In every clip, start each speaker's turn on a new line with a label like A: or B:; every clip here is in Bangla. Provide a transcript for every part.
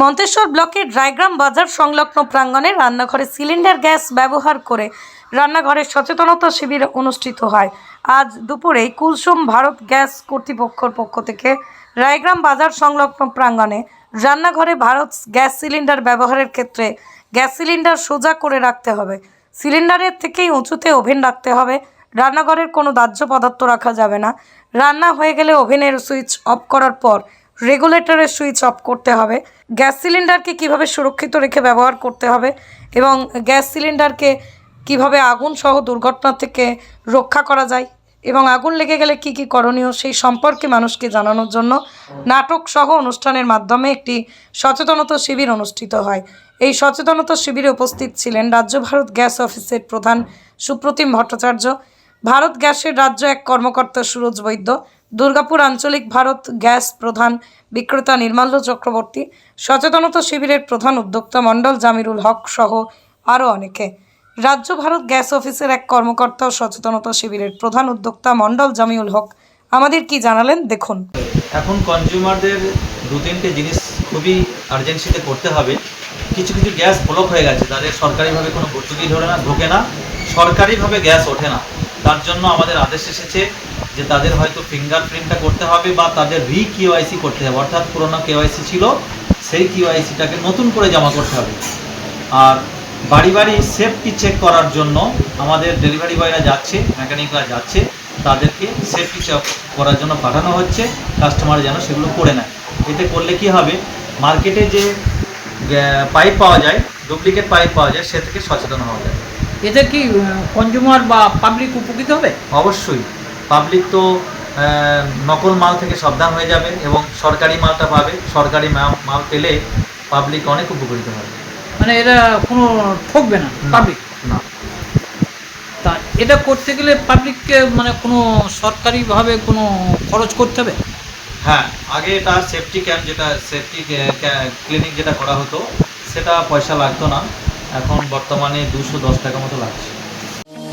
A: মন্তেশ্বর ব্লকের ড্রাইগ্রাম বাজার সংলগ্ন প্রাঙ্গণে রান্নাঘরে সিলিন্ডার গ্যাস ব্যবহার করে রান্নাঘরে সচেতনতা শিবির অনুষ্ঠিত হয়। আজ দুপুরে কুলসুম ভারত গ্যাস কর্তৃপক্ষের পক্ষ থেকে রায়গ্রাম বাজার সংলগ্ন প্রাঙ্গণে রান্নাঘরে ভারত গ্যাস সিলিন্ডার ব্যবহারের ক্ষেত্রে গ্যাস সিলিন্ডার সোজা করে রাখতে হবে। সিলিন্ডারের থেকেই উঁচুতে ওভেন রাখতে হবে। রান্নাঘরের কোনো দাহ্য পদার্থ রাখা যাবে না। রান্না হয়ে গেলে ওভেনের সুইচ অফ করার পর রেগুলেটরের সুইচ অফ করতে হবে। গ্যাস সিলিন্ডারকে কীভাবে সুরক্ষিত রেখে ব্যবহার করতে হবে এবং গ্যাস সিলিন্ডারকে কীভাবে আগুন সহ দুর্ঘটনা থেকে রক্ষা করা যায় এবং আগুন লেগে গেলে কি কি করণীয় সেই সম্পর্কে মানুষকে জানানোর জন্য নাটক সহ অনুষ্ঠানের মাধ্যমে একটি সচেতনতা শিবির অনুষ্ঠিত হয়। এই সচেতনতা শিবিরে উপস্থিত ছিলেন রাজ্য ভারত গ্যাস অফিসের প্রধান সুপ্রতিম ভট্টাচার্য, ভারত গ্যাসের রাজ্য এক কর্মকর্তা সুরজ বৈদ্য দুর্গাপুর আঞ্চলিক ভারত গ্যাস প্রধান বিক্রেতা নির্মাল্য চক্রবর্তী, সচেতনতা শিবিরের প্রধান উদ্যোক্তা মণ্ডল জামিরুল হক সহ আরও অনেকে। রাজ্য ভারত গ্যাস অফিসের এক কর্মকর্তা সচেতনতা শিবিরের প্রধান উদ্যোক্তা মণ্ডল জামিউল হক আমাদের কি জানালেন দেখুন।
B: এখন কনজিউমারদের দু তিনটে জিনিস খুবই আর্জেন্সিতে করতে হবে। কিছু কিছু গ্যাস ব্লক হয়ে গেছে, তাদের সরকারিভাবে কোনো ভর্তুকি ধরে না, ঢোকে না। সরকারিভাবে গ্যাস ওঠে না। তার জন্য আমাদের আদেশ এসেছে যে তাদের হয়তো ফিঙ্গারপ্রিন্টটা করতে হবে বা তাদের রি কিওআইসি করতে হবে। অর্থাৎ পুরোনো কেওয়াইসি ছিল, সেই কিওআইসিটাকে নতুন করে জমা করতে হবে। আর বাড়ি বাড়ি সেফটি চেক করার জন্য আমাদের ডেলিভারি বয়রা যাচ্ছে মেকানিকরা যাচ্ছে, তাদেরকে সেফটি চেক করার জন্য পাঠানো হচ্ছে। কাস্টমার যেন সেগুলো করে নেয়। এতে করলে কি হবে? মার্কেটে যে পাইপ পাওয়া যায় ডুপ্লিকেট পাইপ পাওয়া যায়, সে থেকে সচেতন হওয়া যায়।
C: এতে কি কনজিউমার বা পাবলিক উপকৃত হবে?
B: অবশ্যই। পাবলিক তো নকল মাল থেকে সাবধান হয়ে যাবে এবং সরকারি মালটা পাবে। সরকারি মাল পেলে পাবলিক অনেক উপকৃত হবে।
C: মানে এটা কোনো ঠকবে না পাবলিক
B: না।
C: তা এটা করতে গেলে পাবলিককে মানে কোনো সরকারিভাবে কোনো খরচ করতে হবে?
B: হ্যাঁ আগে এটা সেফটি ক্যাম্প যেটা সেফটি ক্লিনিক যেটা করা হতো সেটা পয়সা লাগতো না। এখন বর্তমানে দুশো দশ টাকা মতো লাগছে।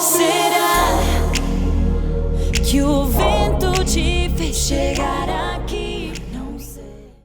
D: Será que o vento te fez chegar